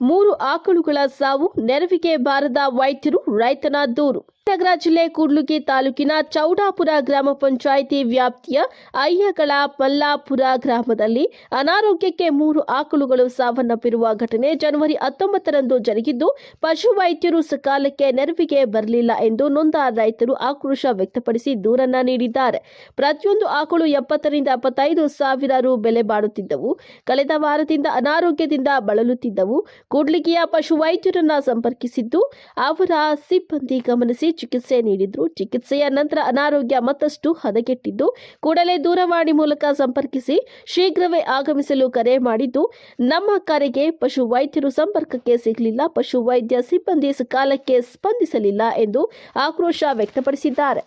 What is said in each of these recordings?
ಮೂರು ಆಕಳುಗಳ ಸಾವು ನೆರವಿಗೆ ಬಾರದ ವೈದ್ಯರು ರೈತನ ದೂರು. ನಗರ ಜಿಲ್ಲೆ ಕೂಡ್ಲುಗಿ ತಾಲೂಕಿನ ಚೌಡಾಪುರ ಗ್ರಾಮ ಪಂಚಾಯಿತಿ ವ್ಯಾಪ್ತಿಯ ಅಯ್ಯಗಳ ಮಲ್ಲಾಪುರ ಗ್ರಾಮದಲ್ಲಿ ಅನಾರೋಗ್ಯಕ್ಕೆ ಮೂರು ಆಕಳುಗಳು ಸಾವನ್ನಪ್ಪಿರುವ ಘಟನೆ ಜನವರಿ ಹತ್ತೊಂಬತ್ತರಂದು ಜರುಗಿದ್ದು ಪಶು ವೈದ್ಯರು ಸಕಾಲಕ್ಕೆ ನೆರವಿಗೆ ಬರಲಿಲ್ಲ ಎಂದು ನೊಂದ ರೈತರು ಆಕ್ರೋಶ ವ್ಯಕ್ತಪಡಿಸಿ ದೂರನ್ನ ನೀಡಿದ್ದಾರೆ. ಪ್ರತಿಯೊಂದು ಆಕಳು ಎಪ್ಪತ್ತರಿಂದ ಎಪ್ಪತ್ತೈದು ಸಾವಿರ ರು ಬೆಲೆ ಬಾಡುತ್ತಿದ್ದವು ಕಳೆದ ವಾರದಿಂದ ಅನಾರೋಗ್ಯದಿಂದ ಬಳಲುತ್ತಿದ್ದವು. ಕೂಡ್ಲಿಗಿಯ ಪಶು ವೈದ್ಯರನ್ನ ಸಂಪರ್ಕಿಸಿದ್ದು, ಅವರ ಸಿಬ್ಬಂದಿ ಗಮನಿಸಿ ಚಿಕಿತ್ಸೆ ನೀಡಿದ್ರು. ಚಿಕಿತ್ಸೆಯ ನಂತರ ಅನಾರೋಗ್ಯ ಮತ್ತಷ್ಟು ಹದಗೆಟ್ಟಿದ್ದು, ಕೂಡಲೇ ದೂರವಾಣಿ ಮೂಲಕ ಸಂಪರ್ಕಿಸಿ ಶೀಘ್ರವೇ ಆಗಮಿಸಲು ಕರೆ ಮಾಡಿದ್ದು, ನಮ್ಮ ಕರೆಗೆ ಪಶು ವೈದ್ಯರು ಸಂಪರ್ಕಕ್ಕೆ ಸಿಗಲಿಲ್ಲ. ಪಶು ವೈದ್ಯ ಸಿಬ್ಬಂದಿ ಸಕಾಲಕ್ಕೆ ಸ್ಪಂದಿಸಲಿಲ್ಲ ಎಂದು ಆಕ್ರೋಶ ವ್ಯಕ್ತಪಡಿಸಿದ್ದಾರೆ.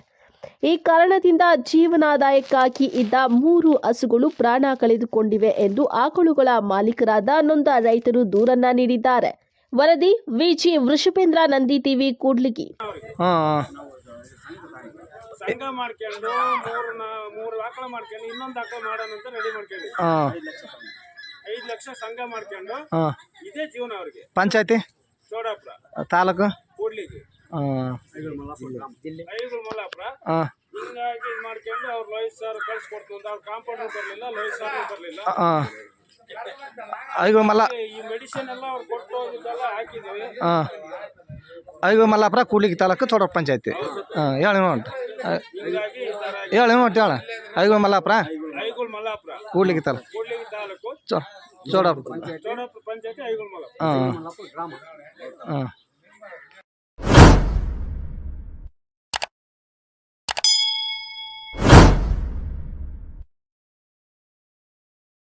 ಈ ಕಾರಣದಿಂದ ಜೀವನಾದಾಯಕ್ಕಾಗಿ ಇದ್ದ ಮೂರು ಹಸುಗಳು ಪ್ರಾಣ ಕಳೆದುಕೊಂಡಿವೆ ಎಂದು ಆಕಳುಗಳ ಮಾಲೀಕರಾದ ನೊಂದ ರೈತರು ದೂರನ್ನ ನೀಡಿದ್ದಾರೆ. ವರದಿ V G Vrishabhendra, Nandi TV, Kudligi. ಹಾಂ ಸಂಘ ಮಾಡ್ಕೊಂಡು ಮೂರು ಮೂರು ದಾಖಲೆ ಮಾಡ್ಕೊಂಡು ಇನ್ನೊಂದು ಆಕಳ ಮಾಡೋಣ ಅಂತ ರೆಡಿ ಮಾಡ್ಕೊಂಡು. ಹಾಂ. ಐದು ಲಕ್ಷ ಸಂಘ ಮಾಡ್ಕೊಂಡು ಹಾಂ. ಇದೇ ಜೀವನ ಅವ್ರಿಗೆ. ಪಂಚಾಯತಿ? ಚೌಡಾಪುರ. ತಾಲೂಕು? ಕೂಡ್ಲಿಗೆ. ಹಾಂ. ಐಗಳು ಮಲ್ಲಾಪುರ. ಹಾಂ. ಹಿಂಗಾಗಿ ಇದು ಮಾಡ್ಕೊಂಡು ಅವ್ರು ಲೋಹಿತ್ ಸರ್ ಕಳ್ಸಿಕೊಡ್ತು ಅಂತ ಅವ್ರು ಕಾಂಪೌಂಡರ್ ಬರಲಿಲ್ಲ ಲೋಹಿತ್ ಸರ್ ಬರಲಿಲ್ಲ. ಹಾಂ. ಐಗಳು ಮಲ್ಲ ಈ ಮೆಡಿಸಿನ್ ಎಲ್ಲ ಅವ್ರು ಕೊಟ್ಟು ಹೋಗಿದ್ದೆಲ್ಲ ಹಾಕಿದ್ವಿ. ಹಾಂ. ಐಗಳು ಮಲ್ಲಾಪುರ ಕೂಡ್ಲಿಗಿ ತಾಲೂಕು ಚೋಡ ಪಂಚಾಯತಿ. ಹಾಂ ಹೇಳಿ ಥರ ಹೇಳಿ ನೋಡ್ರಿ ಹೇಳ ಐಗಳು ಮಲ್ಲಾಪುರ ಕೂಡ್ಲಿಗಿ ತಾಲೂಕು ಕೂಡ್ಲಿಗೆ ತಾಲೂಕು. ಚೋ ಚೋಡ ಚೌಡಾಪುರ ಪಂಚಾಯತಿ ಐಗುಳ್ ಮಲ್ಲಾಪುರ. ಹಾಂ ಹಾಂ.